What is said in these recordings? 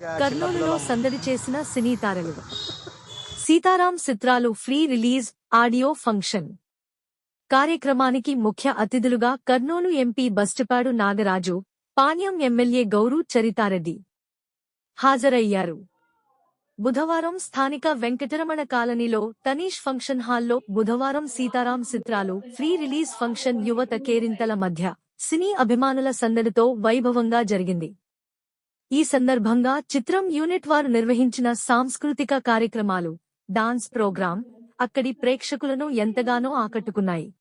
కర్నూలులో సందడి చేసిన సినీ తారలు సీతారాం చిత్రాలు ఫ్రీ రిలీజ్ ఆడియో ఫంక్షన్. కార్యక్రమానికి ముఖ్య అతిథులుగా కర్నూలు ఎంపీ బస్టిపాడు నాగరాజు పాణ్యం ఎమ్మెల్యే గౌరు చరితారెడ్డి హాజరయ్యారు. బుధవారం స్థానిక వెంకటరమణ కాలనీలో తనీష్ ఫంక్షన్ హాల్లో బుధవారం సీతారాం చిత్రాలు ఫ్రీ రిలీజ్ ఫంక్షన్ యువత కేరింతల మధ్య సినీ అభిమానుల సందడితో వైభవంగా జరిగింది. ఈ సందర్భంగా చిత్రం యూనిట్ వారు నిర్వహించిన సాంస్కృతిక కార్యక్రమాలు డాన్స్ ప్రోగ్రాం అక్కడి ప్రేక్షకులను ఎంతగానో ఆకట్టుకున్నాయి.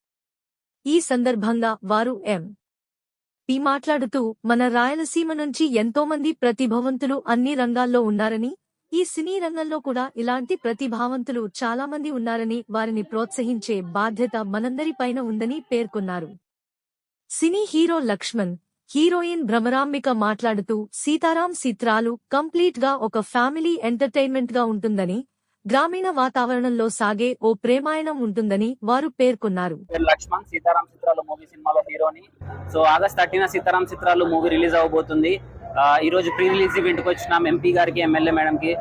ఈ సందర్భంగా వారు ఎం. పి. మాట్లాడుతూ మన రాయలసీమ నుంచి ఎంతోమంది ప్రతిభావంతులు అన్ని రంగాల్లో ఉన్నారని ఈ సినీ రంగంలో కూడా ఇలాంటి ప్రతిభావంతులు చాలా మంది ఉన్నారని వారిని ప్రోత్సహించే బాధ్యత మనందరిపైన ఉందని పేర్కొన్నారు. Cine hero Laxman heroine Bhramarambika మాట్లాడుతూ సీతారాం చిత్రాలు కంప్లీట్గా ఒక ఫ్యామిలీ ఎంటర్టైన్మెంట్గా ఉంటుందని గ్రామీణ వాతావరణంలో సాగే ఓ ప్రేమాయణం ఉంటుందని వారు పేర్కొన్నారు. లక్ష్మణ్ సీతారాం చిత్రాలు మూవీ సినిమాలో హీరోని. సో ఆగస్ట్ థర్టీన సీతారాం చిత్రాలు మూవీ రిలీజ్ అవబోతుంది. ఈ రోజు ప్రీ రిలీజ్ ఈవెంట్కి వచ్చిన ఎంపీ గారికి ఎమ్మెల్యే మేడం కి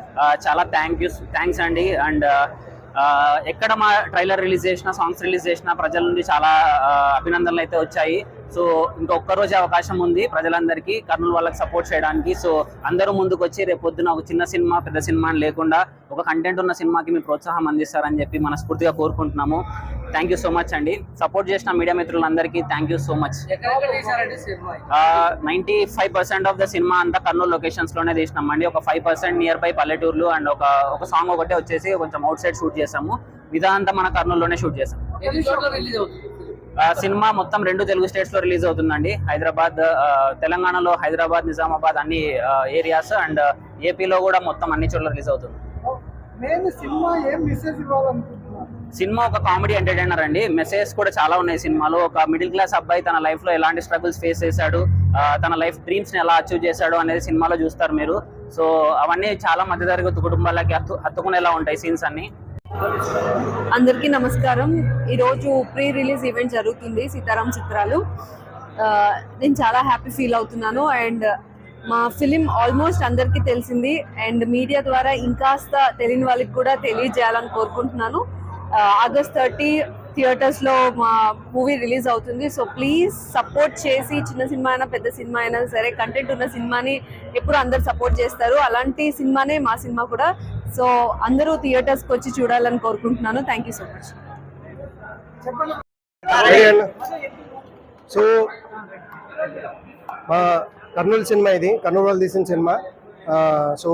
చాలా థ్యాంక్ యూ థ్యాంక్స్ అండి. అండ్ ఎక్కడ మా ట్రైలర్ రిలీజ్ చేసిన సాంగ్స్ రిలీజ్ చేసిన ప్రజల నుండి చాలా అభినందనలు అయితే వచ్చాయి. సో ఇంకొక రోజే అవకాశం ఉంది ప్రజలందరికీ కర్నూలు వాళ్ళకి సపోర్ట్ చేయడానికి. సో అందరూ ముందుకు వచ్చి రేపు పొద్దున ఒక చిన్న సినిమా పెద్ద సినిమా లేకుండా ఒక కంటెంట్ ఉన్న సినిమాకి మీ ప్రోత్సాహం అందిస్తారని చెప్పి మనస్ఫూర్తిగా కోరుకుంటున్నాము. థ్యాంక్ యూ సో మచ్ అండి. సపోర్ట్ చేసిన మీడియా మిత్రులందరికీ thank you so much ninety five percent of the cinema అంతా కర్నూలు లొకేషన్స్లోనే తీసినాం అండి ఒక ఫైవ్ పర్సెంట్ నియర్ బై పల్లెటూర్లు అండ్ ఒక ఒక సాంగ్ ఒకటే వచ్చేసి కొంచెం అవుట్ సైడ్ షూట్ చేసాము. అంతా మన కర్నూలులోనే షూట్ చేసాం. సినిమా మొత్తం రెండు తెలుగు స్టేట్స్లో రిలీజ్ అవుతుందండి. హైదరాబాద్ తెలంగాణలో హైదరాబాద్ నిజామాబాద్ అన్ని ఏరియాస్ అండ్ ఏపీలో కూడా మొత్తం అన్ని చోట్ల రిలీజ్ అవుతుంది. సినిమా ఏం మెసేజ్ ఇవ్వాలనుకుంటున్నాను సినిమా ఒక కామెడీ ఎంటర్టైనర్ అండి. మెసేజ్ కూడా చాలా ఉన్నాయి సినిమాలో. ఒక మిడిల్ క్లాస్ అబ్బాయి తన లైఫ్లో ఎలాంటి స్ట్రగుల్స్ ఫేస్ చేశాడు తన లైఫ్ డ్రీమ్స్ని ఎలా అచీవ్ చేశాడు అనేది సినిమాలో చూస్తారు మీరు. సో అవన్నీ చాలా మధ్యతరగతి కుటుంబాలకి హత్తు హత్తుకునేలా ఉంటాయి సీన్స్ అన్ని. అందరికీ నమస్కారం. ఈరోజు ప్రీ రిలీజ్ ఈవెంట్ జరుగుతుంది సీతారాం చిత్రాలు. నేను చాలా హ్యాపీ ఫీల్ అవుతున్నాను. అండ్ మా ఫిలిం ఆల్మోస్ట్ అందరికీ తెలిసింది. అండ్ మీడియా ద్వారా ఇంకాస్త తెలియని వాళ్ళకి కూడా తెలియజేయాలని కోరుకుంటున్నాను. ఆగస్ట్ థర్టీ థియేటర్స్లో మా మూవీ రిలీజ్ అవుతుంది. సో ప్లీజ్ సపోర్ట్ చేసి చిన్న సినిమా అయినా పెద్ద సినిమా అయినా సరే కంటెంట్ ఉన్న సినిమాని ఎప్పుడు అందరు సపోర్ట్ చేస్తారు. అలాంటి సినిమానే మా సినిమా కూడా సో అందరూ థియేటర్స్కి వచ్చి చూడాలని కోరుకుంటున్నాను. Thank you so much so మా కర్నూలు సినిమా ఇది కర్నూలు వాళ్ళు తీసిన సినిమా. సో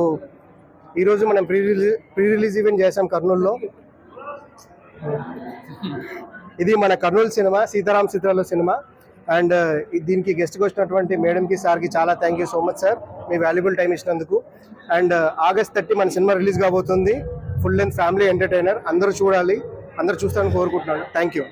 ఈరోజు మనం pre release pre release event చేసాం కర్నూలులో. ఇది మన కర్నూలు సినిమా సీతారాం చిత్రాల సినిమా. అండ్ దీనికి గెస్ట్కి వచ్చినటువంటి మేడంకి సార్కి చాలా thank you so much sir me valuable time ఇచ్చినందుకు. అండ్ ఆగస్ట్ థర్టీ మన సినిమా రిలీజ్ కాబోతుంది. ఫుల్ అండ్ ఫ్యామిలీ ఎంటర్టైనర్ అందరూ చూడాలి. అందరూ చూస్తారని కోరుకుంటున్నాను. Thank you